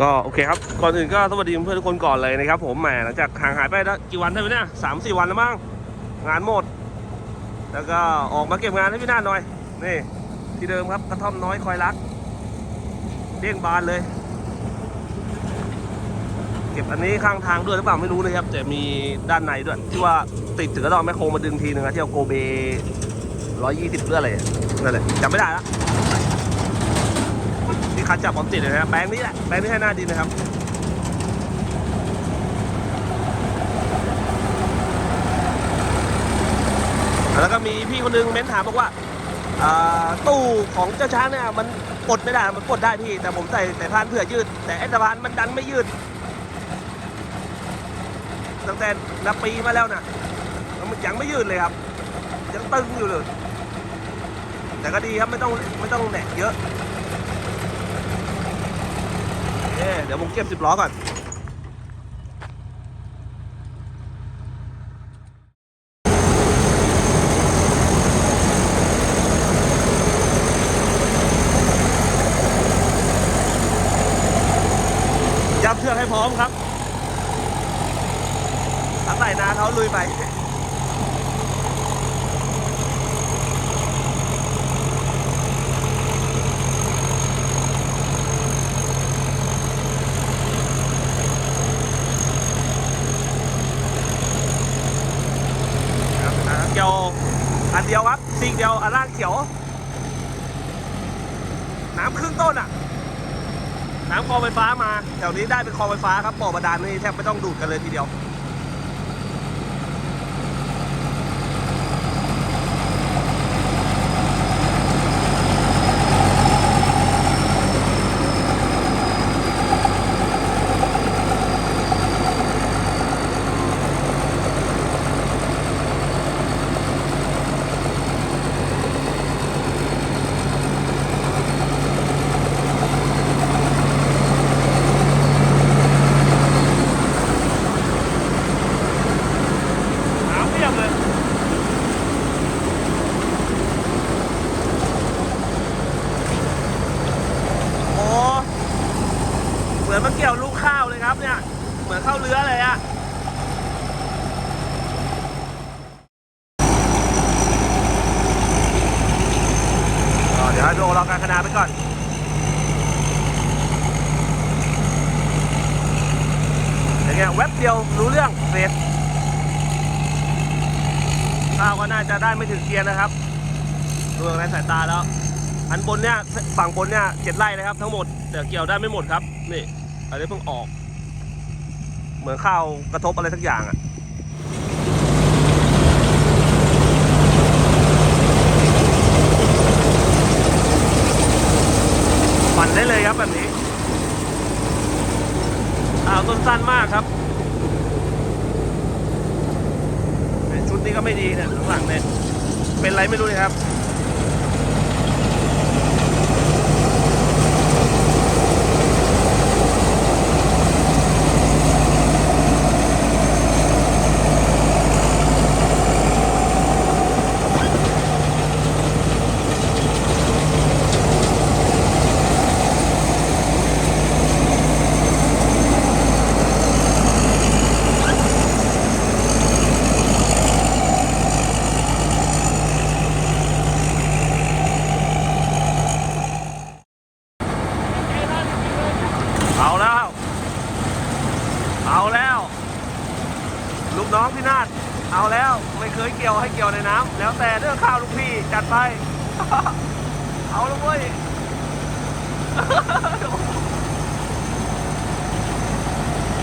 ก็โอเคครับ ก่อนอื่นก็สวัสดีเพื่อนทุกคนก่อนเลยนะครับ ผมแหมหลังจากห่างหายไปแล้วกี่วันได้ไหมเนี่ยสามสี่วันแล้วมั้งงานหมด แล้วก็ออกมาเก็บงานให้พี่นาหน่อยนี่ที่เดิมครับกระท่อมน้อยคอยรักเด้งบานเลย เก็บอันนี้ข้างทางด้วยหรือเปล่าไม่รู้นะครับ แต่มีด้านในด้วยที่ว่าติดถึงกระดองแมคโครมาดึงทีหนึ่งนะที่เอาโกเบร้อยยี่สิบเพื่ออะไรนั่นแหละจำไม่ได้ละ คัดจับออมติดเลยนะครับแบงค์นี้แหละแบงค์นี้ให้หน้าดินนะครับแล้วก็มีพี่คนนึงเม้นถามบอกว่าตู้ของเจ้าช้างเนี่ยมันปลดไม่ได้ มันปลดได้พี่ แต่ผมใส่แต่พานเผื่อยืด แต่ไอ้สะพานมันดันไม่ยืด ตั้งแต่นับปีมาแล้วนะมันยังไม่ยืดเลยครับ ยังตึงอยู่เลย แต่ก็ดีครับไม่ต้องไม่ต้องแหนกเยอะ เอ๊เดี๋ยวผมเก็บสิบล้อก่อน ยับเชือกให้พร้อมครับถ้าใส่นาเขาลุยไป ครับอ่าเกี่ยวอันเดียวครับซีกเดียวอันล่างเขียว น้ำครึ่งต้นอะ น้ำคล องไฟฟ้ามาแถวนี้ได้เป็นคลองไฟฟ้าครับบ่อบาดาลนี่แทบไม่ต้องดูดกันเลยทีเดียว น้ำเพียบเลย โอ้ เห มือนมาเกี่ยวลูกข้าวเลยครับเนี่ย เหมือนเข้าเรือเลยอะเดี๋ยวให้ดูรอการคณาไปก่อนอย่างเงี้ยแว็บเดียวรู้เรื่องเสร็จข้าวก็น่าจะได้ไม่ถึงเกียร์นะครับดูในสายตาแล้วอันบนเนี่ยฝั่งบนเนี่ยเจ็ดไร่นะครับ ทั้งหมดแต่เกี่ยวได้ไม่หมดครับนี่ อันนี้เพิ่งออก เหมือนข้าวกระทบอะไรสักอย่างอะปั่นได้เลยครับแบบนี้อ้าวต้นสั้นมากครับชุดนี้ก็ไม่ดีเนี่ยหลังๆเนี่ย เป็นไรไม่รู้เลยครับ เอาแล้ว เอาแล้ว ลูกน้องพี่นาฏ เอาแล้วไม่เคยเกี่ยวให้เกี่ยวในน้ำแล้วแต่เรื่องข้าวลูกพี่จัดไป เอาล้วเว้ย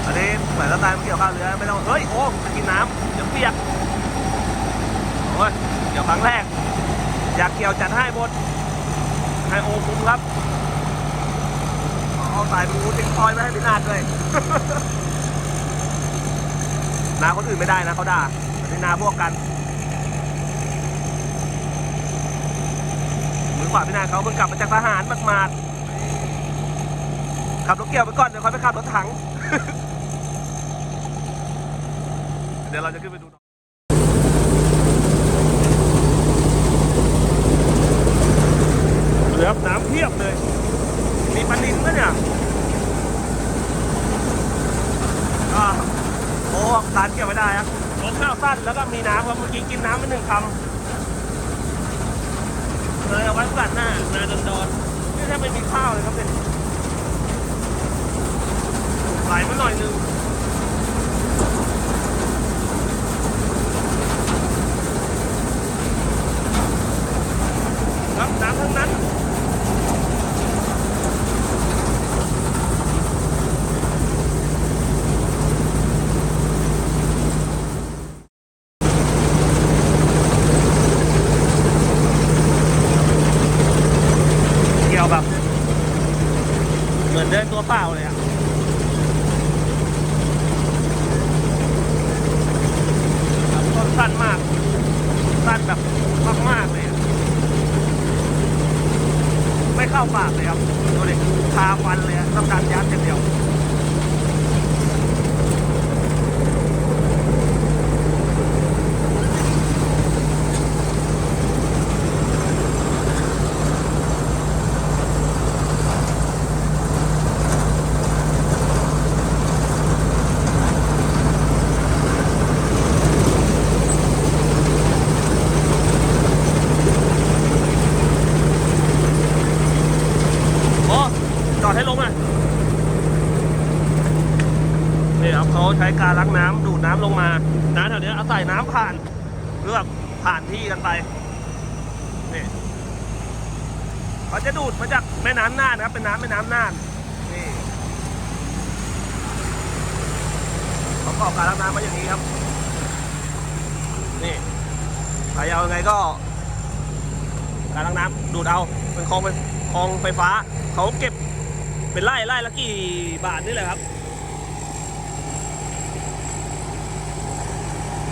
อันนี้เหมือนสไตล์มันเกี่ยวข้าวเรือไม่ต้องเฮ้ยโอ้จะกินน้ำเดี๋ยวเปียกโอ้ยเกี่ยวครั้งแรก อยากเกี่ยวจัดให้หมดให้โอคุ้มครับเอาสายบูติ๊กคอยไมาให้พี่นาดด้วยนาคนอื่นไม่ได้นะเขาด่า ในนาพวกกันมือขวาพี่นาเขาเพิ่งกลับมาจากทหารมาดๆขับรถเกี่ยวไปก่อนเดี๋ยวค่อยไปขับรถถัง เดี๋ยวเราจะขึ้นไปดูหน่อยเหลือน้ำเพียบเลย มีปลานินไหมเนี่ย วกสารเก็บไม่ได้ครับรสข้าวสั้นแล้วก็มีน้ำครับเมื่อกี้กินน้ำไปหนึ่งคำ ดัดหน้านาดอนดอนนี่แทบไม่มีข้าวเลยครับเนี่ยไหลมาหน่อยนึงครับน้ำทั้งนั้น เกี่ ยวแบบ เหมือนเดินตัวเปล่าเลยอะครับต้นสั้นมาก สั้นแบบมาก ๆ เลยอะไม่เข้าปากเลยครับดูดิคาฟันเลยอะต้องการยัดอย่างเดียว โอ้จอดให้ลงหน่อยนี่ครับเขา ใช้การล้างน้ำดูดน้ำลงมาน้ำแถวนี้เอาใส่น้ำผ่านหรือแบบผ่านที่กันไปนี่เขาจะดูดมาจากแม่น้ำน่านนะครับ เป็นน้ำแม่น้ำน่านนี่ประกอบการล้างน้ำมาอย่างนี้ครับ นี่ใครเอายังไงก็ การล้างน้ำดูดเอา เป็นคลองเป็นคลองไฟฟ้า เขาเก็บเป็นไร่ไร่ละกี่บาทนี่แหละครับ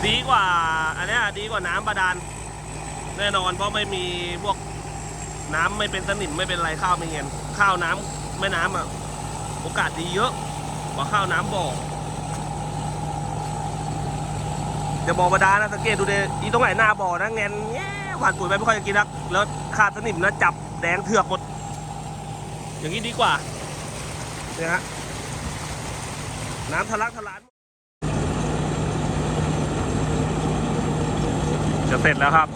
ดีกว่า อันนี้ดีกว่าน้ำบาดาลแน่นอนเพราะไม่มีพวกน้ำไม่เป็นสนิมไม่เป็นไรข้าวไม่เงียนข้าวน้ำแม่น้ำอะโอกาสดีเยอะกว่าข้าวน้ำบ่อจะบ่อบาดาลนะสังเกตดูเดิอีตรงไหนหน้าบ่อนะเงียนแง่ผ่านปุ๋ยไปไม่ค่อยจะกินนักแล้วขาดสนิมนะจับแดงเถือกหมด อย่างนี้ดีกว่าเนี่ยฮะน้ำทะลักทะลาน จะเสร็จแล้วครับ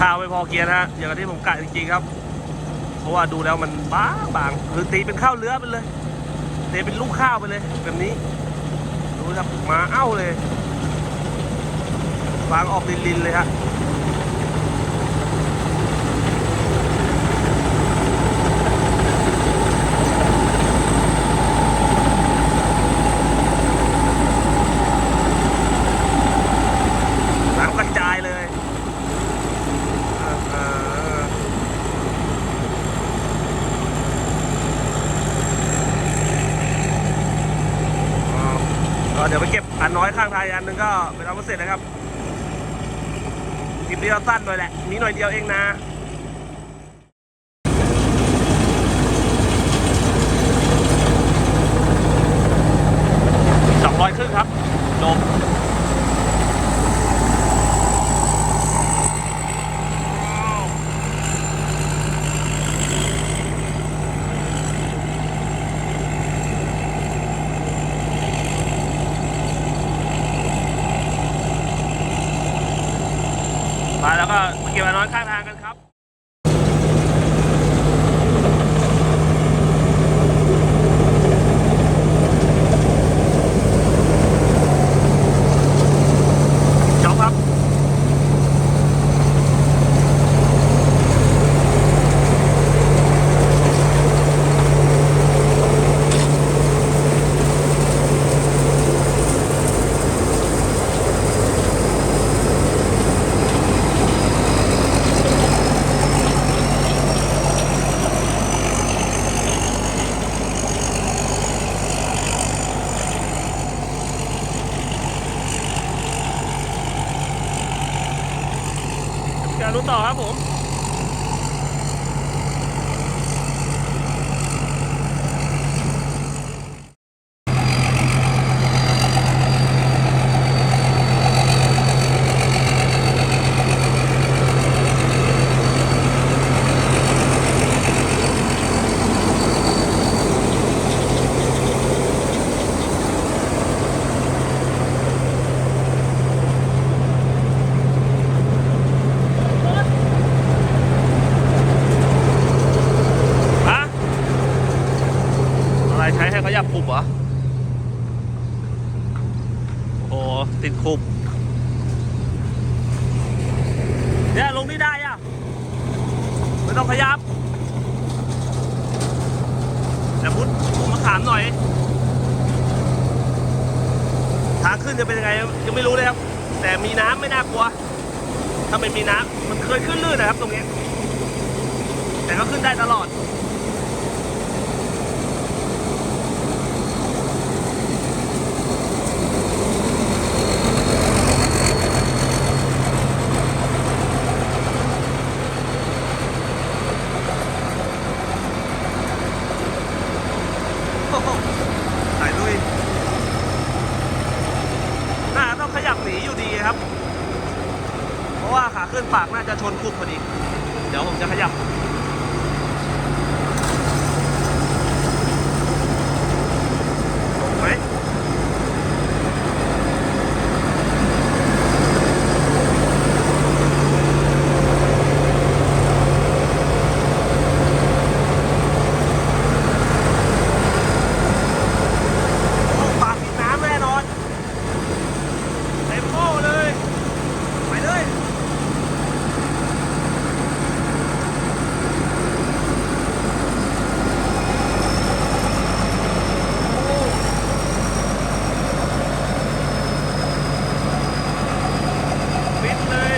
ข้าวไม่พอเกียร์นะฮะอย่างที่ผมกะจริงๆครับ เพราะว่าดูแล้วมันบางบางคือตีเป็นข้าวเลื้อไปเลยตีเป็นลูกข้าวไปเลยแบบนี้ดูครับมาเอ้าเลยบางออกลินๆเลยฮะ น้ำกระจายเลยอ่าอ่าอ่าก็เดี๋ยวไปเก็บอันน้อย ข้างทางอันหนึงก็เป็นเอาเสร็จนะครับคลิปนี้เราสั้นหน่อยแหละมีหน่อยเดียวเองนะสองร้อยครึ่งครับจบ ก็เก็บอันน้อยข้างทางกันครับ คุบเนี่ยลงนี่ได้อะไม่ต้องขยับแต่พุทธมมาถามหน่อย ทางขึ้นจะเป็นยังไงยังไม่รู้เลยครับ แต่มีน้ำไม่น่ากลัว ถ้าไม่มีน้ำมันเคยขึ้นลื่นนะครับตรงนี้ แต่ก็ขึ้นได้ตลอด โอ้โหสายลุย น่าต้องขยับหนีอยู่ดีครับ เพราะว่า ขึ้นปากน่าจะชนคุกพอดี เดี๋ยวผมจะขยับ ลงไหมโอ้ปากติดน้ำแน่นอน เต็มโม่เลย ไปเลย ปิดเลย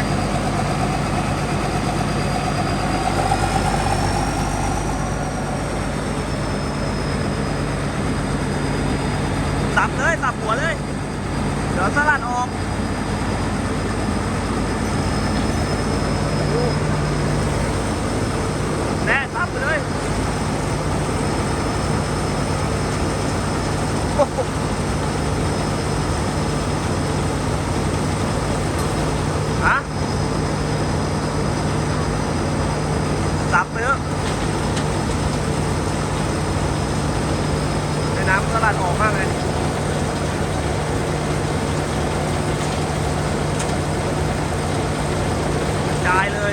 สับเลย สับหัวเลย เดี๋ยวสลัดออก แน่ซับไปเลยโอ้โหฮะซับไปเถอะในน้ำสลัดออกมากเลย จ่ายเลย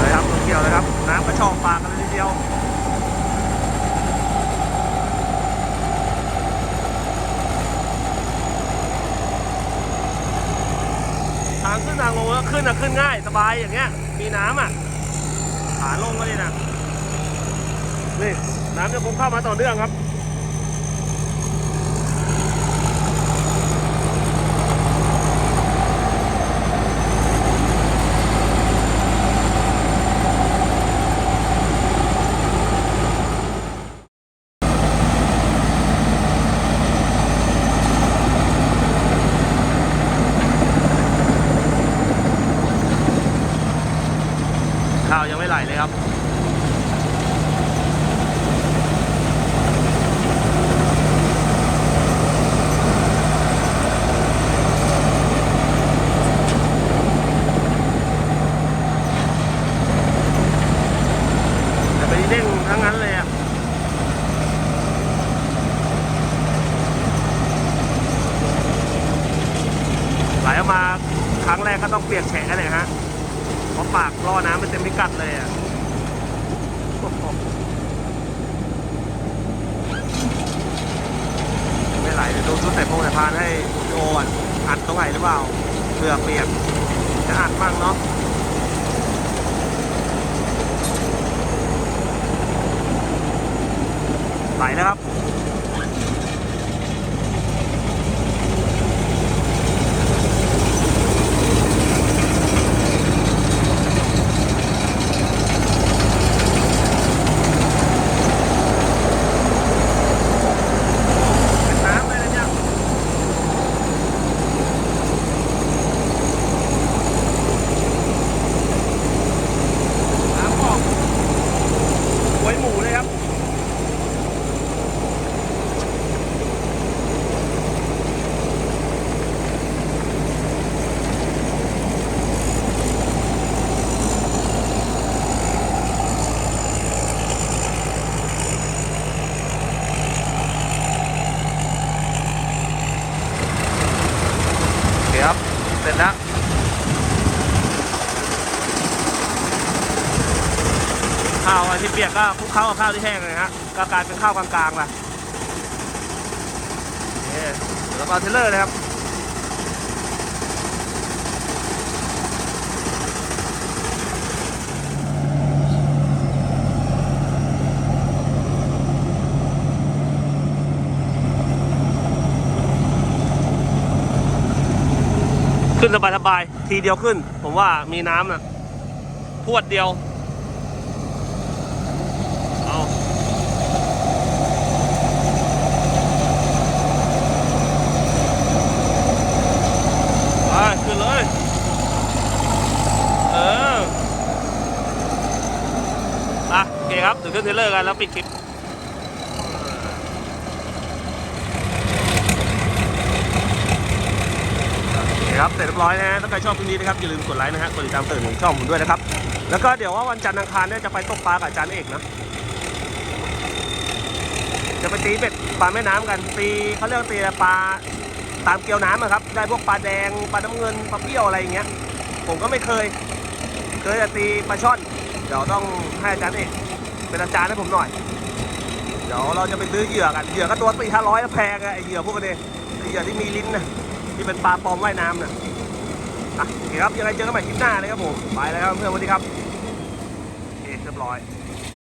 เลยครับรถเกี่ยวเลยครับ น้ำกระชอกปากกันเลยทีเดียว ทางขึ้นทางลงก็ขึ้นอะขึ้นง่ายสบายอย่างเงี้ย มีน้ำอะ ขาลงก็เลยนะ นี่น้ำจะคงเข้ามาต่อเนื่องครับ ข้าวยังไม่ไหลเลยครับ แต่ไปเด้งทั้งนั้นเลยอะ ไหลออกมาครั้งแรกก็ต้องเปียกแฉะเลยฮะ เพราะปากล่อน้ำมันเต็มพิกัดเลยอะโอ้โหไม่ไหลเดูชุดใส่พงใส่พานให้โอนอัดตรงไหนหรือเปล่าเผื่อเปียกจะอัดบ้างเนาะไหลแล้วครับ เป็นน้ำเลยนะเนี่ยน้ำออกไว้หมูเลยครับ ข้าวที่เปียกก็คลุกข้ากับข้าวที่แห้งเลยฮะก็กลายเป็นข้าวกลางๆไปนี่เดี๋ยวเราเอาเทเลอร์เลยครับขึ้นสบายๆ ทีเดียวขึ้น ผมว่ามีน้ำน่ะพวดเดียว เอาไปขึ้นเลย เอออะโอเคครับถึง ขึ้นเทเลอร์กันแล้วปิดคลิปคครับเสร็จเรียบร้อยนะฮะถ้าใครชอบคลิปนี้นะครับอย่าลืมกดไลค์นะฮะกดติดตามตื่นของช่องผมด้วยนะครับ แล้วก็เดี๋ยวว่าวันจันทร์อังคารเนี่ยจะไปตกปลากับอาจารย์เอกนะ จะไปตีเบ็ดปลาแม่น้ำกันตีเขาเรียกตีปลาตามเกลียวน้ำอะครับ ได้พวกปลาแดงปลาน้ำเงินปลาเปรี้ยวอะไรอย่างเงี้ย ผมก็ไม่เคย เคยแต่ตีปลาช่อน เดี๋ยวต้องให้อาจารย์เอก เป็นอาจารย์ให้ผมหน่อย เดี๋ยวเราจะไปซื้อเหยื่อกัน เหยื่อก็ตัวสี่ห้าร้อยแพงอะไอเหยื่อพวกนี้ไอเหยื่อที่มีลิ้นนะที่เป็นปลาปลอมว่ายน้ำน่ะอะโอเคครับยังไงเจอกันใหม่คลิปหน้าเลยครับผม ไปแล้วครับเพื่อนสวัสดีครับโอเคเรียบร้อย